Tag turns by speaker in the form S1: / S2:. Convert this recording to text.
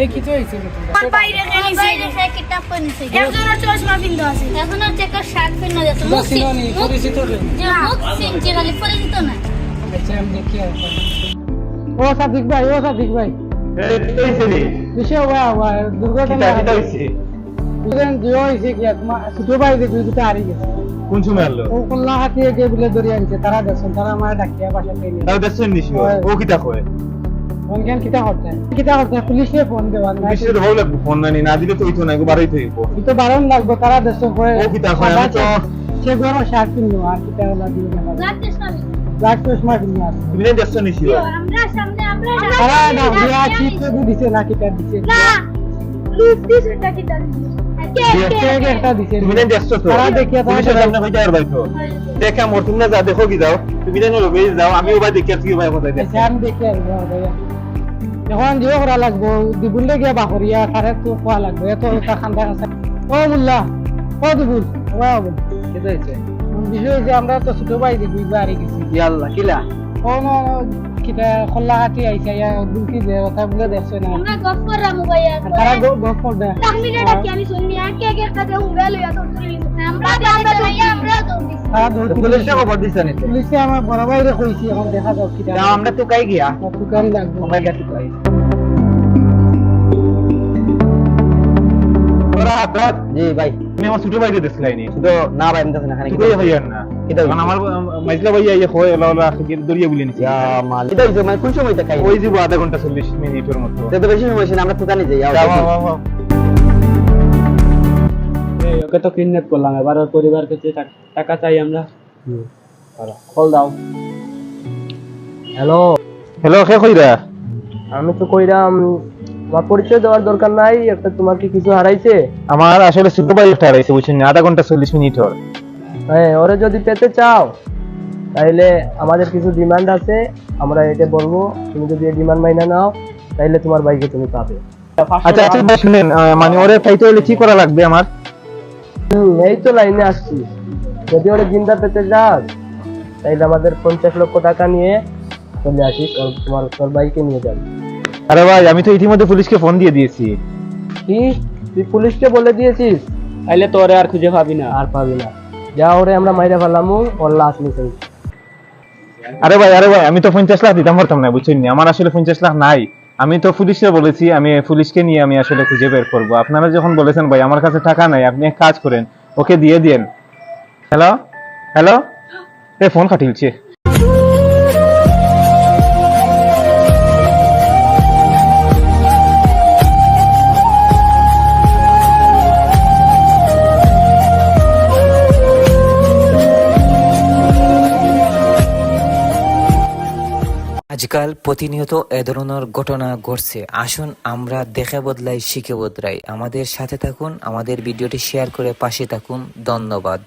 S1: এই কি তো
S2: আমার বাইরে
S3: সে
S2: একজনের চশমা আছে।
S3: এখন আর চেকার শার্ট মুখ
S1: ছিল নি পরিচিত রে।
S3: যে মুখ খালি পরিচিত না।
S1: আচ্ছা আমি দেখি ও সাদিক ভাই ও সাদিক ভাই। বিষয় ওয়া ওয়া দুর্ঘটনা বুঝলেন যে হয়েছে কি ছোট ভাই যে দুই দুটো হারিয়ে গেছে।
S4: কোন সময় আনলো?
S1: ও কল্লা হাতিয়ে গিয়ে বলে ধরে আনছে তারা দেখছেন তারা আমার ডাকিয়া বাসা পেয়ে
S4: তাও দেখছেন নিশি ও কয়?
S1: কিতা করতে? কিতা করতে? পুলিশে ফোন দেওয়ার না
S4: বিশ্বের ভালো লাগবে ফোন নাই না দিলে তো হইতো না একটু বাড়াই থইব
S1: তো বারণ লাগবে তারা দেশে পরে
S4: ও কিতা কয় আমি তো
S1: সে গরম শার্ট কিনলো আর কিতা হলো দিবে না
S3: লাগতে সবই
S1: ব্ল্যাক চশমা কিনলো
S4: তুমি না দেখছ নিশি
S3: আমরা সামনে আমরা
S1: তারা না বিয়া কি দিছে। না কিতা দিছে।
S2: না লুক দিছে এটা কি জানি কে
S1: কে কে একটা দিছে।
S4: তুমি না দেখছ তো তুমি কি দাও তুমি
S1: তো খোয়া লাগবে এত খান্দা খান্দা ও মুল্লা ও দিবুল ওয়া যে আমরা তো ছোট ভাই দেখি বাড়ি গেছি ন কিটা খোলা হাতি আইছে ইয়া দুলকি যে কথা বলে দেখছে না
S3: আমরা গপ করাম ভাইয়া
S1: তারা গপ করবে
S2: টাকলি এটা কি আমি শুনি আর কে কে কাছে উড়ে লইয়া তো
S3: আমরা আমরা ভাইয়া আমরা দৌড়
S1: তারা ধরতে
S5: পুলিশে খবর দিছে। নি
S1: পুলিশে আমার বড় ভাইরে কইছি এখন দেখা যাক কিটা
S5: না, আমরা তো কাই গিয়া
S1: লাগবে
S5: মোবাইল কাই জি ভাই
S4: তুমি আমার ছোট ভাইকে দেখলাই নি
S5: না ভাই আমি না খানি
S4: তুই ভাইয়ার না। কারণ আমার মাইজলা ভাইয়া ইয়ে হয় ওলা ওলা দরিয়া বলে নিছি।
S5: ইয়া মাল। এটা হইছে মানে কোন সময় তা
S4: ওই যে আধা ঘণ্টা চল্লিশ মিনিটের মতো।
S5: তো বেশি সময় না, আমরা তো জানি যাই।
S6: ওকে তো কিডন্যাপ করলাম এবার ওর পরিবার কাছে টাকা চাই আমরা। কল দাও। হ্যালো
S4: হ্যালো কে কইরা?
S6: আমি তো কইরাম পরিচয় দেওয়ার দরকার নাই একটা তোমার কি কিছু হারাইছে?
S4: আমার আসলে ছোট ভাই একটা হারাইছে বুঝছেন? আধা ঘণ্টা চল্লিশ মিনিট ওর।
S6: হ্যাঁ ওরে যদি পেতে চাও তাইলে আমাদের কিছু ডিমান্ড আছে আমরা এটা বলব। তুমি যদি ডিমান্ড মাইনা নাও তাইলে তোমার বাইকে তুমি পাবে।
S4: আচ্ছা আচ্ছা শুনেন মানে ওরে পাইতে হলে কি করা লাগবে আমার?
S6: হুম, এই তো লাইনে আসছি। যদি ওরে জিন্দা পেতে যাস তাইলে আমাদের পঞ্চাশ লক্ষ টাকা নিয়ে চলে আসিস তোমার তোর বাইকে নিয়ে যাবি।
S4: আরে ভাই আমি তো ইতিমধ্যে পুলিশকে ফোন দিয়ে দিয়েছি।
S6: কি? তুই পুলিশকে বলে দিয়েছিস? তাইলে তোরে আর খুঁজে পাবি না। আর পাবি না। যা ওরে আমরা মাইরা ফেলামু ওর লাশ নিতে
S4: আরে ভাই আরে ভাই আমি তো পঞ্চাশ লাখ দিতাম পারতাম না বুঝছেন নি? আমার আসলে পঞ্চাশ লাখ নাই। আমি তো পুলিশকে বলেছি আমি পুলিশকে নিয়ে আমি আসলে খুঁজে বের করব। আপনারা যখন বলেছেন ভাই আমার কাছে টাকা নাই আপনি এক কাজ করেন ওকে দিয়ে দিন হ্যালো হ্যালো এ ফোন কাটিলছে
S7: আজকাল প্রতিনিয়ত এ ধরনের ঘটনা ঘটছে। আসুন আমরা দেখে বদলাই, শিখে বদলাই। আমাদের সাথে থাকুন, আমাদের ভিডিওটি শেয়ার করে পাশে থাকুন। ধন্যবাদ।